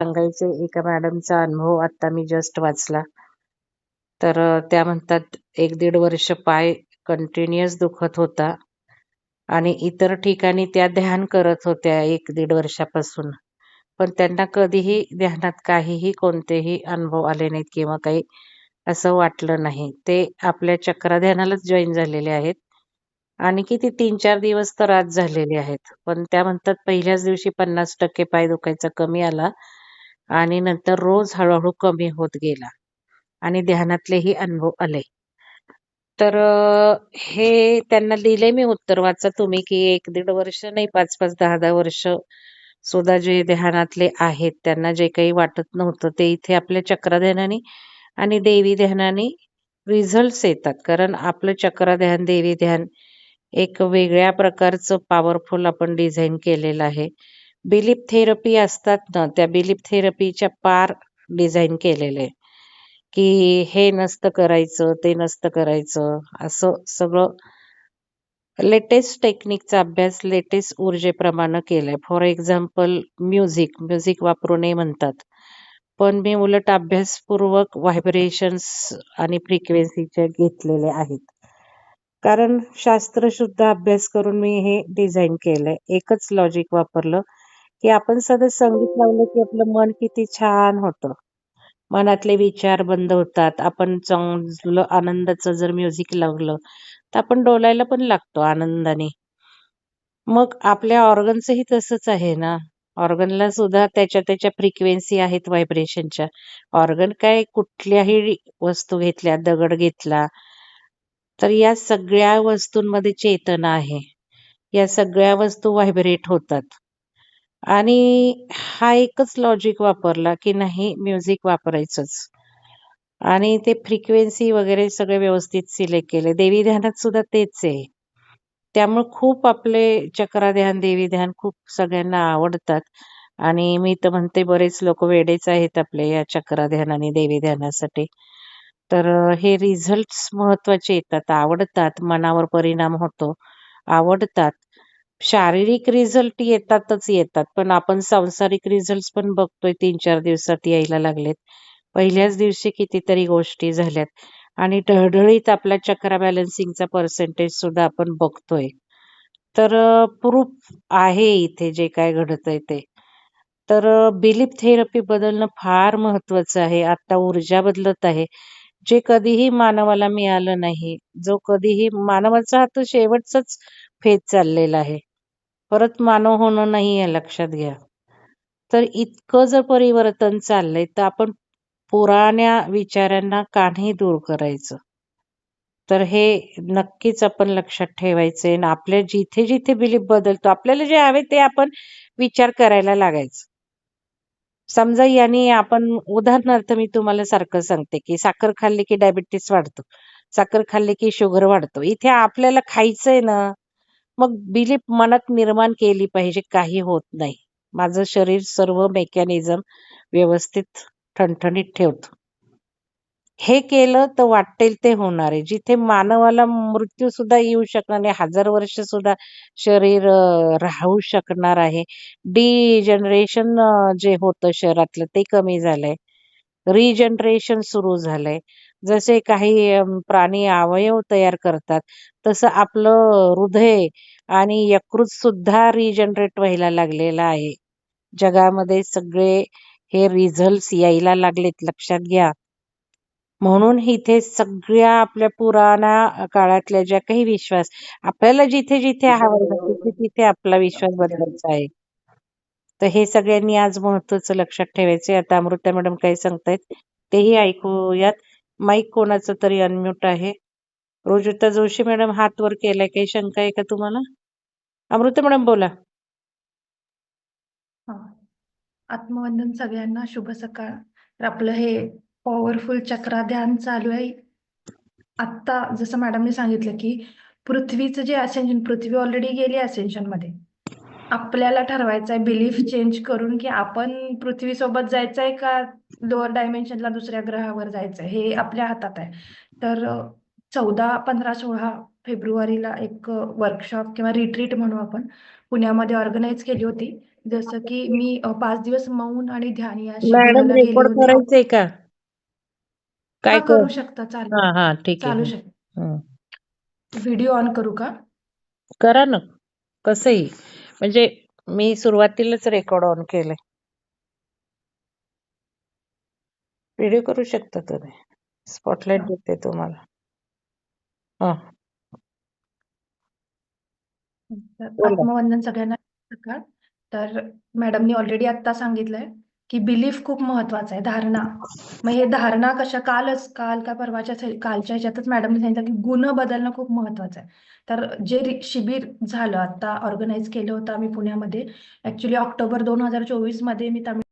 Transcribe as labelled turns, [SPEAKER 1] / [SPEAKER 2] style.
[SPEAKER 1] सांगायचे एका मॅडमचा अनुभव आता मी जस्ट वाचला. तर त्या म्हणतात एक दीड वर्ष पाय कंटिन्युअस दुखत होता आणि इतर ठिकाणी त्या ध्यान करत होत्या एक दीड वर्षापासून. पण त्यांना कधीही ध्यानात काहीही कोणतेही अनुभव आले नाहीत किंवा काही असं वाटलं नाही. ते आपल्या चक्राध्यानालाच ध्यानालाच जॉइन झालेले आहेत. आणि किती 3-4 दिवस तर आज झालेले आहेत. पण त्या म्हणतात पहिल्याच दिवशी 50% पाय दुखायचा कमी आला आणि नंतर रोज हळूहळू कमी होत गेला आणि ध्यानातलेही अनुभव आले. तर हे त्यांना दिले मी उत्तर वाचा तुम्ही, की एक दीड वर्ष नाही 5-5, 10-10 वर्ष सुद्धा जे ध्यानातले आहेत, त्यांना जे काही वाटत नव्हतं, ते इथे आपल्या चक्रध्यानाने आणि देवी ध्यानाने रिझल्ट्स येतात. कारण आपलं चक्राध्यान देवी ध्यान एक वेगळ्या प्रकारचं पॉवरफुल आपण डिझाईन केलेलं आहे. बिलीप थेरपी असतात ना, त्या बिलीप थेरपीच्या पार डिझाईन केलेले की हे नसतं करायचं, ते नसतं करायचं, असं सगळं लेटेस्ट टेक्निकचा अभ्यास लेटेस्ट ऊर्जेप्रमाणे केलाय. फॉर एक्झाम्पल म्युझिक, म्युझिक वापरू नये म्हणतात. पण मी उलट अभ्यासपूर्वक व्हायब्रेशन्स आणि फ्रिक्वेन्सीचे घेतलेले आहेत. कारण शास्त्रशुद्ध अभ्यास करून मी हे डिझाईन केलंय. एकच लॉजिक वापरलं, की आपण साधं संगीत लावलं की आपलं मन किती छान होतं. मनातले विचार बंद होतात. आपण चांगलं आनंदाचं जर म्युझिक लावलं, तर आपण डोलायला पण लागतो आनंदाने. मग आपल्या ऑर्गनचंही तसंच आहे ना. ऑर्गनला सुद्धा त्याच्या त्याच्या फ्रिक्वेन्सी आहेत व्हायब्रेशनच्या. ऑर्गन काय कुठल्याही वस्तू घेतल्या, दगड घेतला, तर या सगळ्या वस्तूंमध्ये चेतना आहे. या सगळ्या वस्तू व्हायब्रेट होतात. आणि हा एकच लॉजिक वापरला, की नाही म्युझिक वापरायचंच. आणि ते फ्रिक्वेन्सी वगैरे सगळे व्यवस्थित सिलेक्ट केले. देवी ध्यानात सुद्धा तेच आहे. त्यामुळे खूप आपले चक्राध्यान देवी ध्यान खूप सगळ्यांना आवडतात. आणि मी तर म्हणते बरेच लोक वेडेच आहेत आपले या चक्र ध्यान आणि देवी ध्यानासाठी. तर हे रिझल्ट महत्त्वाचे येतात, आवडतात, मनावर परिणाम होतो, आवडतात. शारीरिक रिझल्ट येतातच येतात. पण आपण सांसारिक रिझल्ट्स पण बघतोय 3-4 दिवसात यायला लागलेत. पहिल्याच दिवशी कितीतरी गोष्टी झाल्यात आणि ढळढळीत आपला चक्र बॅलन्सिंगचा पर्सेंटेज सुद्धा आपण बघतोय. तर प्रूफ आहे इथे जे काय घडतंय ते. तर बिलीफ थेरपी बदलणं फार महत्वाचं आहे. आता ऊर्जा बदलत आहे. जे कधीही मानवाला मिळालं नाही. जो कधीही मानवाचा हा तो शेवटचाच फेज चाललेला आहे. परत मानव होणं नाहीये लक्षात घ्या. तर इतकं जर परिवर्तन चाललंय, तर आपण पुराण्या विचारांना कान्ही दूर करायचं? तर हे नक्कीच आपण लक्षात ठेवायचंय आणि आपल्या जिथे-जिथे बिलीफ बदलतो, आपल्याला जे हवे ते आपण विचार करायला लागायचं. समजा याने आपण उदाहरणार्थ मी तुम्हाला सारखं सांगते, की साखर खाल्ली की डायबिटीस वाढतो. साखर खाल्ली की शुगर वाढतो. इथे आपल्याला खायचंय ना, मग बिलीफ मनात निर्माण केली पाहिजे, काही होत नाही. माझं शरीर सर्व मेकॅनिझम व्यवस्थित ठणठणीत ठेवतं. हे केलं तर वाटेल ते होणार आहे. जिथे मानवाला मृत्यू सुद्धा येऊ शकणार नाही, हजार वर्ष सुद्धा शरीर राहू शकणार आहे. डिजनरेशन जे होतं शहरातलं ते कमी झालंय. रिजनरेशन सुरू झालंय. जसे काही प्राणी अवयव तयार करतात, तसं आपलं हृदय आणि यकृत सुद्धा रिजनरेट व्हायला लागलेलं आहे. जगामध्ये सगळे हे रिझल्ट्स यायला लागलेत लक्षात घ्या. म्हणून इथे सगळ्या आपल्या पुराण्या काळातल्या ज्या काही विश्वास आपल्याला जिथे-जिथे हवं तिथे-तिथे आपला विश्वास बदलायचा आहे. तर हे सगळ्यांनी आज महत्वाचं लक्षात ठेवायचंय. आता अमृता मॅडम काय सांगतायत तेही ऐकूयात. माईक कोणाचा तरी अनम्यूट आहे. रोजिता जोशी मॅडम हात वर केलाय. काही शंका आहे का तुम्हाला? अमृता मॅडम बोला.
[SPEAKER 2] आत्मवंदन सगळ्यांना. शुभ सकाळ. तर आपलं हे पॉवरफुल चक्रा ध्यान चालू आहे. आत्ता जसं मॅडमने सांगितलं, की पृथ्वीचं जे असेन्शन पृथ्वी ऑलरेडी गेली मध्ये आपल्याला ठरवायचं आहे बिलीफ चेंज करून, की आपण पृथ्वीसोबत जायचंय का लोअर डायमेन्शनला दुसऱ्या ग्रहावर जायचंय हे आपल्या हातात आहे. तर चौदा, पंधरा, सोळा फेब्रुवारीला एक वर्कशॉप किंवा रिट्रीट म्हणू आपण पुण्यामध्ये ऑर्गनाईज केली होती. जसं की मी पाच दिवस मौन आणि ध्यान या
[SPEAKER 1] मॅडम
[SPEAKER 2] शिबिराला गेले
[SPEAKER 1] रेकॉर्ड
[SPEAKER 2] होते
[SPEAKER 1] करायचंय का काय
[SPEAKER 2] हा करू?
[SPEAKER 1] कर
[SPEAKER 2] शकता. चालेल.
[SPEAKER 1] हा हा ठीक
[SPEAKER 2] चालू शकता.
[SPEAKER 1] हं.
[SPEAKER 2] व्हिडिओ ऑन करू का?
[SPEAKER 1] करा ना. कसंही. म्हणजे मी सुरुवातीलाच रेकॉर्ड ऑन केलंय. व्हिडिओ करू शकता तुम्ही. स्पॉटलाइट
[SPEAKER 2] हा.
[SPEAKER 1] देते तुम्हाला. हा.
[SPEAKER 2] तर
[SPEAKER 1] बोला.
[SPEAKER 2] आत्मवंदन सगळ्यांना. तर मॅडमनी ऑलरेडी आता सांगितलंय. की बिलीफ खूप महत्त्वाचा आहे धारणा. मग हे धारणा कशा कालच काल का परवाच्या कालच्या ह्याच्यातच मॅडमने सांगितलं की गुण बदलणं खूप महत्वाचं आहे. तर जे शिबिर झालं आता ऑर्गनाईज केलं होतं आम्ही पुण्यामध्ये. ऍक्च्युली ऑक्टोबर दोन हजार चोवीसमध्ये मी तामिळ